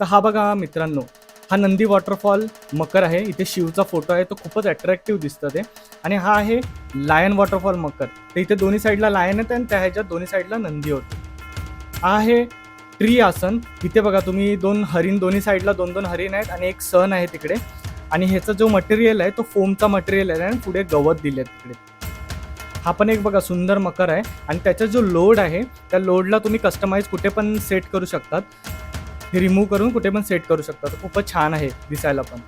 तर हा बघा मित्रांनो हा नंदी वॉटरफॉल मकर आहे. इथे शिवचा फोटो आहे. तो खूपच अट्रॅक्टिव्ह दिसतं ते. आणि हा आहे लायन वॉटरफॉल मकर. तर इथे दोन्ही साईडला लायन आहेत आणि त्या ह्याच्यात दोन्ही साईडला नंदी होते. हा आहे ट्री आसन इथे बघा तुम्ही दोन हरिण दोन्ही साईडला दोन दोन हरिण आहेत आणि एक सन आहे तिकडे. आणि ह्याचा जो मटेरियल आहे तो फोमचा मटेरियल आहे आणि पुढे गवत दिले तिकडे. हा पण एक बघा सुंदर मकर आहे. आणि त्याचा जो लोड आहे त्या लोडला तुम्ही कस्टमाइज कुठे पण सेट करू शकतात. हे रिमूव्ह करून कुठे पण सेट करू शकतात खूपच छान आहे दिसायला पण.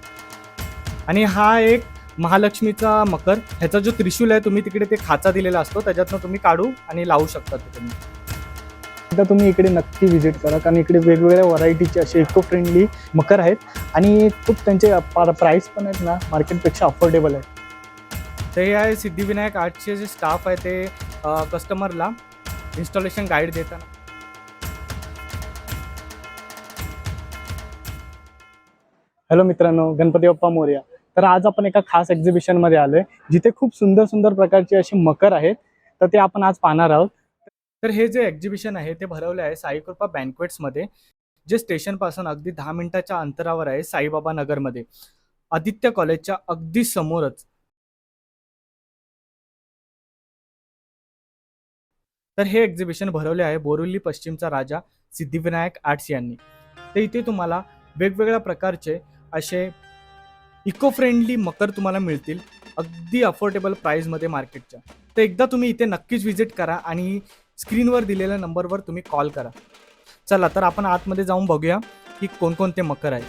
आणि हा एक महालक्ष्मीचा मकर. ह्याचा जो त्रिशूल आहे तुम्ही तिकडे ते खाचा दिलेला असतो त्याच्यातनं तुम्ही काढू आणि लावू शकता ते तुम्ही. एकदा तुम्ही इकडे नक्की व्हिजिट करा कारण इकडे वेगवेगळ्या व्हरायटीचे असे इको फ्रेंडली मकर आहेत आणि खूप त्यांचे प्राईस पण आहेत ना मार्केटपेक्षा अफोर्डेबल आहे तर हे आहे सिद्धिविनायक आर्टचे जे स्टाफ आहे ते कस्टमरला इन्स्टॉलेशन गाईड देताना. हॅलो मित्रांनो गणपती बाप्पा मोर्या. तर आज आपण एका खास एक्झिबिशनमध्ये आलोय जिथे खूप सुंदर सुंदर प्रकारचे असे मकर आहेत. तर ते आपण आज पाहणार आहोत. तर हे जे एक्झिबिशन आहे ते भरवले आहे साईकृपा बँकवेट्समध्ये जे स्टेशनपासून अगदी दहा मिनिटाच्या अंतरावर आहे साईबाबा नगरमध्ये. आदित्य कॉलेजच्या अगदी समोरच. तर हे एक्झिबिशन भरवले आहे बोरिवली पश्चिमचा राजा सिद्धिविनायक आर्ट्स यांनी. तर इथे तुम्हाला वेगवेगळ्या प्रकारचे असे इको फ्रेंडली मकर तुम्हाला मिळतील अगदी अफोर्डेबल प्राईजमध्ये मार्केटच्या तर एकदा तुम्ही इथे नक्कीच व्हिजिट करा आणि स्क्रीनवर दिलेल्या नंबरवर तुम्ही कॉल करा. चला तर आपण आतमध्ये जाऊन बघूया की कोणकोणते मकर आहेत.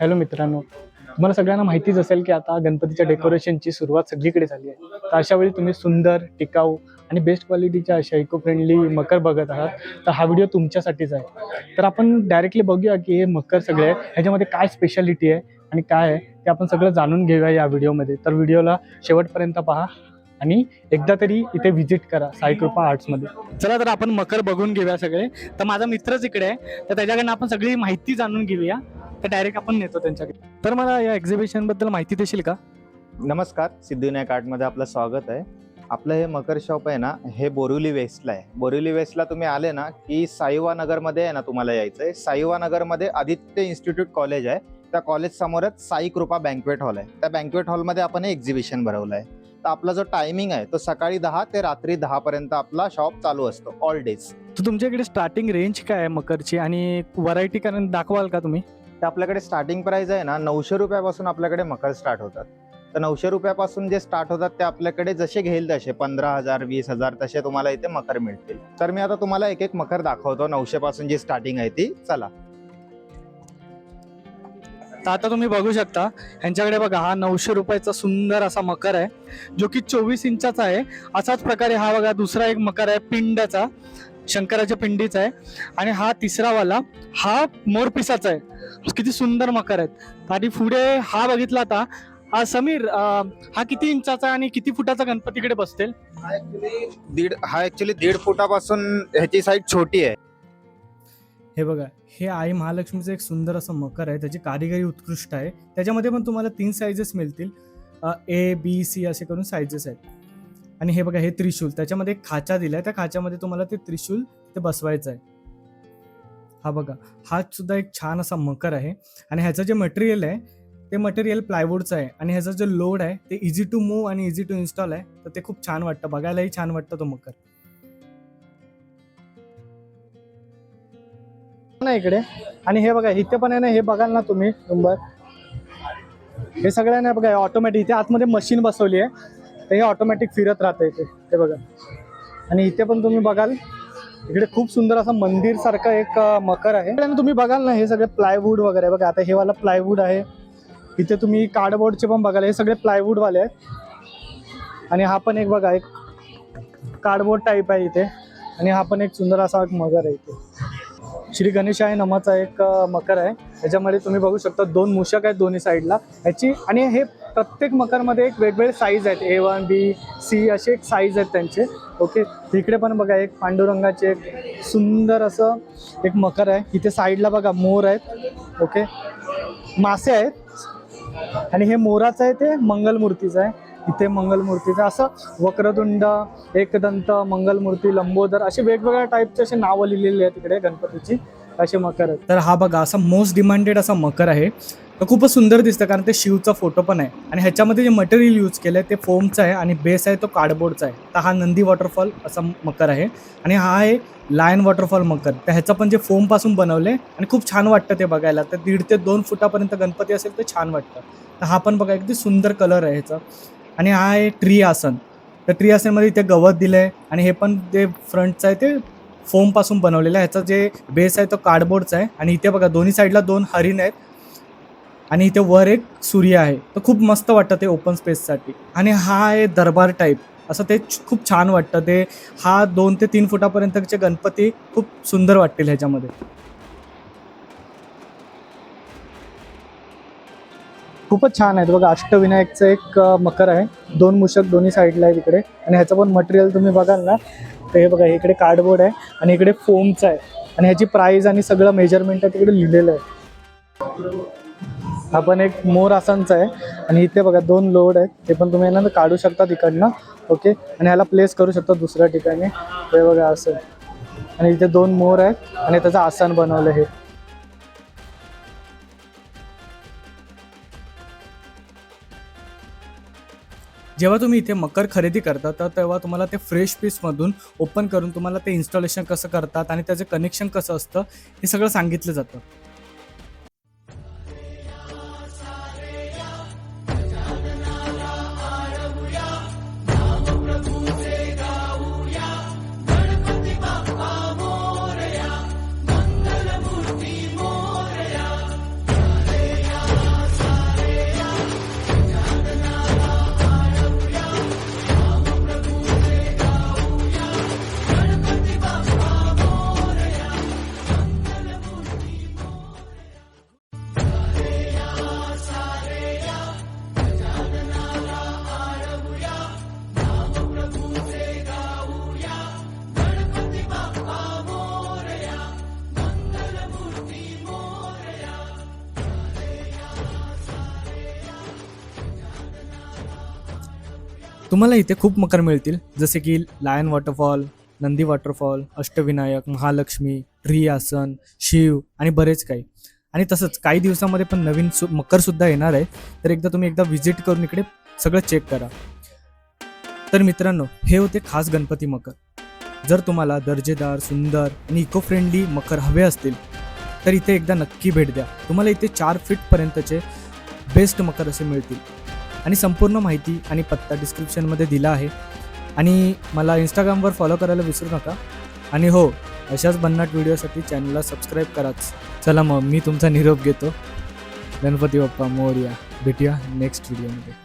हॅलो मित्रांनो. तुम्हाला सगळ्यांना माहितीच असेल की आता गणपतीच्या डेकोरेशनची सुरुवात सगळीकडे झाली आहे. तर अशा वेळी तुम्ही सुंदर टिकाऊ आणि बेस्ट क्वालिटीच्या अशा इको फ्रेंडली मकर बघत आहात. तर हा व्हिडिओ तुमच्यासाठीच आहे. तर आपण डायरेक्टली बघूया की हे मकर सगळे आहे. ह्याच्यामध्ये काय स्पेशालिटी आहे आणि काय आहे ते आपण सगळं जाणून घेऊया या व्हिडिओमध्ये तर व्हिडिओला शेवटपर्यंत पहा आणि एकदा तरी इथे व्हिजिट करा साईकृपा आर्ट्समध्ये चला तर आपण मकर बघून घेऊया सगळे. तर माझा मित्रच इकडे आहे. तर त्याच्याकडनं आपण सगळी माहिती जाणून घेऊया. तर डायरेक्ट आपण नेतो त्यांच्याकडे. तर मला या एक्झिबिशनबद्दल माहिती देशील का? नमस्कार सिद्धिविनायक आर्टमध्ये आपलं स्वागत आहे. आपलं हे मकर शॉप आहे ना हे बोरिवली वेस्टला आहे. बोरिवली वेस्टला तुम्ही आले ना की साईवा नगरमध्ये आहे ना तुम्हाला यायचं आहे साईवा नगरमध्ये आदित्य इन्स्टिट्यूट कॉलेज आहे. त्या कॉलेज समोरच साई कृपा बँकवेट हॉल आहे. त्या बँकवेट हॉलमध्ये आपण हे एक्झिबिशन भरवलं आहे. तर आपला जो टायमिंग आहे तो सकाळी दहा ते रात्री दहा पर्यंत आपला शॉप चालू असतो ऑल डेज तर तुमच्या इकडे स्टार्टिंग रेंज काय आहे मकरची? आणि व्हरायटी कारण दाखवाल का तुम्ही? तर आपल्याकडे स्टार्टिंग प्राईज आहे ना नऊशे रुपयापासून आपल्याकडे मकर स्टार्ट होतात. तर नऊशे रुपयापासून जे स्टार्ट होतात ते आपल्याकडे जसे घेईल तसे पंधरा हजार वीस हजार तसे तुम्हाला इथे मकर मिळतील. तर मी आता तुम्हाला एक एक मकर दाखवतो नऊशेपासून जी स्टार्टिंग आहे ती. चला. तर आता तुम्ही बघू शकता यांच्याकडे बघा हा नऊशे रुपयाचा सुंदर असा मकर आहे जो की चोवीस इंचाचा आहे. असाच प्रकारे हा बघा दुसरा एक मकर आहे पिंडाचा. शंकराच्या पिंडीचा आहे. आणि हा तिसरा वाला हा मोरपिसाचा आहे. किती सुंदर मकर आहेत. आणि पुढे हा बघितला आता हा समीर हा किती इंचाचा आहे आणि किती फुटाचा गणपतीकडे बसतील? हा ऍक्च्युली दीड हा ऍक्च्युली दीड फुटापासून ह्याची साईज छोटी आहे. हे बघा हे आई महालक्ष्मीचं एक सुंदर असं मकर आहे. त्याची कारिगिरी उत्कृष्ट आहे. त्याच्यामध्ये पण तुम्हाला तीन साईजेस मिळतील. ए बी सी असे करून साईजेस आहेत. आणि हे बघा हे त्रिशूल. त्याच्यामध्ये एक खाचा दिलाय. त्या खाच्यामध्ये तुम्हाला ते त्रिशूल ते बसवायचं आहे हा बघा हा सुद्धा एक छान असा मकर आहे. आणि ह्याचं जे मटेरियल आहे ते मटेरियल प्लायवूडचं आहे. आणि ह्याचा जो लोड आहे ते इझी टू मूव आणि इझी टू इन्स्टॉल आहे. तर ते खूप छान वाटतं. बघायलाही छान वाटतं तो मकर. ना इकडे? आणि हे बघा इथे पण आहे ना हे बघाल ना तुम्ही नंबर हे सगळं ना बघा ऑटोमॅटिक इथे आतमध्ये मशीन बसवली आहे. तर हे ऑटोमॅटिक फिरत राहतं इथे. ते बघा. आणि इथे पण तुम्ही बघाल इकडे खूप सुंदर असं मंदिर सारखं एक मकर आहे. आणि तुम्ही बघाल ना हे सगळे प्लायवूड वगैरे बघा. आता हे वाला प्लायवूड आहे. इथे तुम्ही कार्डबोर्डचे पण बघाल. हे सगळे प्लायवूड वाले आहेत. आणि हा पण एक बघा एक कार्डबोर्ड टाईप आहे इथे. आणि हा पण एक सुंदर असा एक मगर आहे इथे. श्री गणेशाय नामाचा एक मकर आहे. याच्यामध्ये तुम्ही बघू शकता दोन मूषक आहेत दोन्ही साईडला. याची आणि हे प्रत्येक मकरमध्ये एक वेगवेगळे साईज आहेत. ए वन बी सी असे एक साईज आहेत त्यांचे. ओके तिकडे पण बघा एक पांडुरंगाचे एक सुंदर असं एक मकर आहे. इथे साईडला बघा मोर आहेत. ओके मासे आहेत. आणि हे मोराचं आहे ते मंगलमूर्तीचं आहे. इथे मंगलमूर्तीचं असं वक्रतुंड एकदंत मंगलमूर्ती लंबोदर असे वेगवेगळ्या टाईपचे असे नावं लिहिलेली आहेत तिकडे गणपतीची असे मकर आहेत. तर हा बघा असा मोस्ट डिमांडेड असा मकर आहे. तो खूपच सुंदर दिसतं कारण ते शिवचा फोटो पण आहे. आणि ह्याच्यामध्ये जे मटेरियल यूज केलं आहे ते फोमचं आहे आणि बेस आहे तो कार्डबोर्डचा आहे. तर हा नंदी वॉटरफॉल असा मकर आहे. आणि हा आहे लायन वॉटरफॉल मकर. तर ह्याचं पण जे फोमपासून बनवलं आहे आणि खूप छान वाटतं ते बघायला. तर दीड ते दोन फुटापर्यंत गणपती असेल तर छान वाटतं. तर हा पण बघा अगदी सुंदर कलर आहे ह्याचा. आणि हा आहे ट्री आसन तर ट्री आसनमध्ये इथे गवत दिलं आहे आणि हे पण जे फ्रंटचं आहे ते फोमपासून बनवलेलं आहे. ह्याचा जे बेस आहे तो कार्डबोर्डचा आहे. आणि इथे बघा दोन्ही साईडला दोन हरिण आहेत. आणि इथे वर एक सूर्य आहे. तर खूप मस्त वाटतं ते ओपन स्पेससाठी आणि हा आहे दरबार टाईप असं ते छ- खूप छान वाटतं. ते हा दोन ते तीन फुटापर्यंतचे गणपती खूप सुंदर वाटतील ह्याच्यामध्ये. खूपच छान आहेत. बघा अष्टविनायकचं एक मकर आहे. दोन मुशक दोन्ही साईडला आहे तिकडे आणि ह्याचं पण मटेरियल तुम्ही बघाल ना तर हे बघा हे इकडे कार्डबोर्ड आहे आणि इकडे फोमचं आहे. आणि ह्याची प्राईज आणि सगळं मेजरमेंट आहे तिकडे लिहिलेलं आहे. हा पण एक मोर आसांचा आहे. आणि इथे बघा दोन लोड आहेत. ते पण तुम्ही ना काढू शकता तिकडनं. ओके? आणि ह्याला प्लेस करू शकता दुसऱ्या ठिकाणी. हे बघा असं. आणि इथे दोन मोर आहेत. आणि त्याचं आसन बनवलं हे. जेव्हा तुम्ही इथे मकर खरेदी करता तर तेव्हा तुम्हाला ते फ्रेश पीसमधून ओपन करून तुम्हाला ते इन्स्टॉलेशन कसं करतात आणि त्याचं कनेक्शन कसं असतं हे सगळं सांगितलं जातं. तुम्हाला इथे खूप मकर मिळतील. जसे की lion waterfall Nandi waterfall Ashtavinayak Mahalakshmi रियासन आसन शिव आणि बरेच काही. आणि तसंच काही दिवसामध्ये पण नवीन सु मकरसुद्धा येणार आहे. तर एकदा तुम्ही एकदा व्हिजिट करून इकडे सगळं चेक करा. तर मित्रांनो हे होते खास गणपती मकर. जर तुम्हाला दर्जेदार सुंदर आणि इको फ्रेंडली मकर हवे असतील तर इथे एकदा नक्की भेट द्या. तुम्हाला इथे चार फीटपर्यंतचे बेस्ट मकर असे मिळतील. आणि संपूर्ण माहिती आणि पत्ता डिस्क्रिप्शनमध्ये दिला आहे. आणि मला इंस्टाग्रामवर फॉलो करायला विसरू नका. आणि हो अशाच भन्नाट व्हिडिओसाठी चॅनलला सबस्क्राईब कराच. चला मग मी तुमचा निरोप घेतो. गणपती बाप्पा मोर्या. भेटूया नेक्स्ट व्हिडिओमध्ये